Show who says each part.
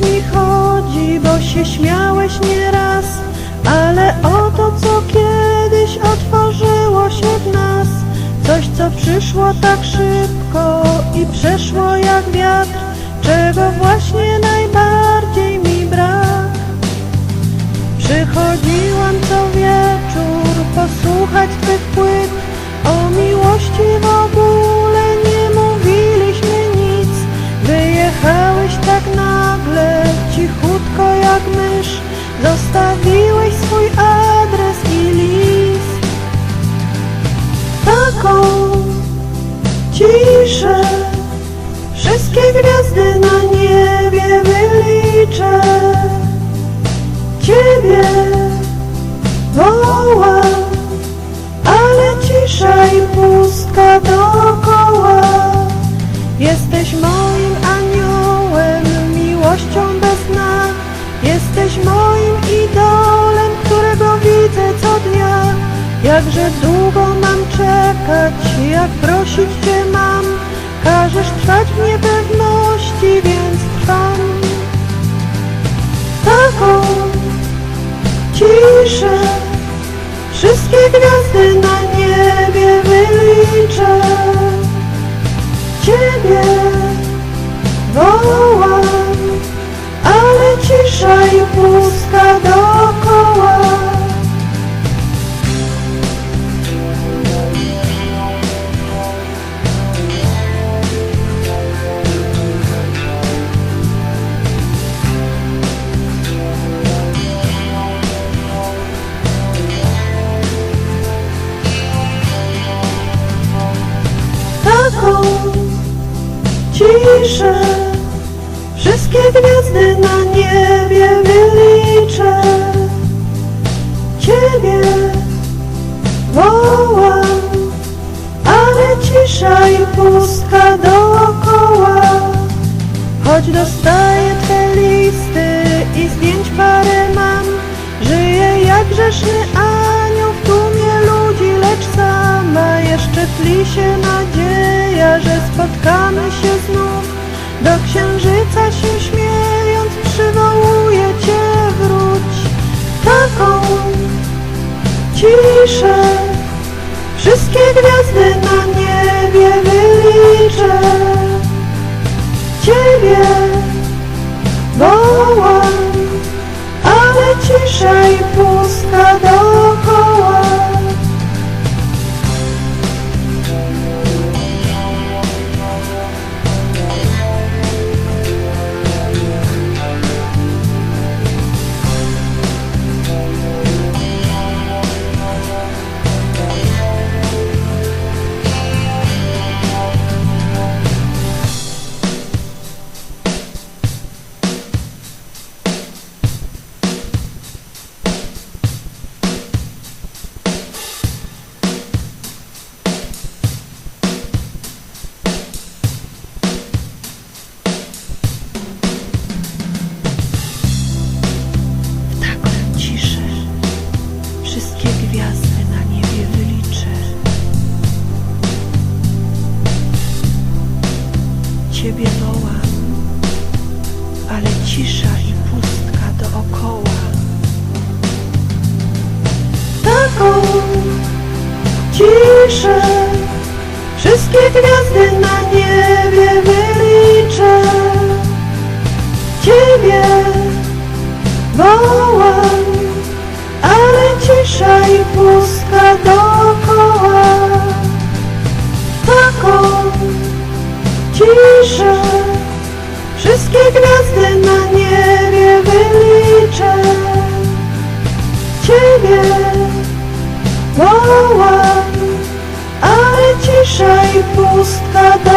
Speaker 1: mi chodzi, bo się śmiałeś nieraz, ale o to, co kiedyś otworzyło się w nas, coś, co przyszło tak szybko i przeszło jak wiatr, czego właśnie na zostawiłeś swój adres i list. Taką ciszę, wszystkie gwiazdy na niebie wyliczę. Ciebie Jakże długo mam czekać, jak prosić Cię mam. Każesz trwać w niepewności, więc trwam taką ciszę. Wszystkie gwiazdy na niebie wyliczę. Ciebie ciszę. Wszystkie gwiazdy na niebie wyliczę. Ciebie wołam, ale cisza i pustka dookoła. Choć dostaję te listy i zdjęć parę mam, żyję jak grzeszny anioł jeszcze tli się nadzieja, że spotkamy się znów. Do księżyca się śmiejąc przywołuję Cię, wróć taką ciszę. Wszystkie gwiazdy na niebie wyliczę. Ciebie wołam, ale cisza i Ciebie wołam, ale cisza i pustka dookoła. Taką ciszę wszystkie gwiazdy na niebie wyliczę. Ciebie wołam, ale cisza i pustka dookoła. Wszystkie gwiazdy na niebie wyliczę. Ciebie wołam, ale cisza i pustka.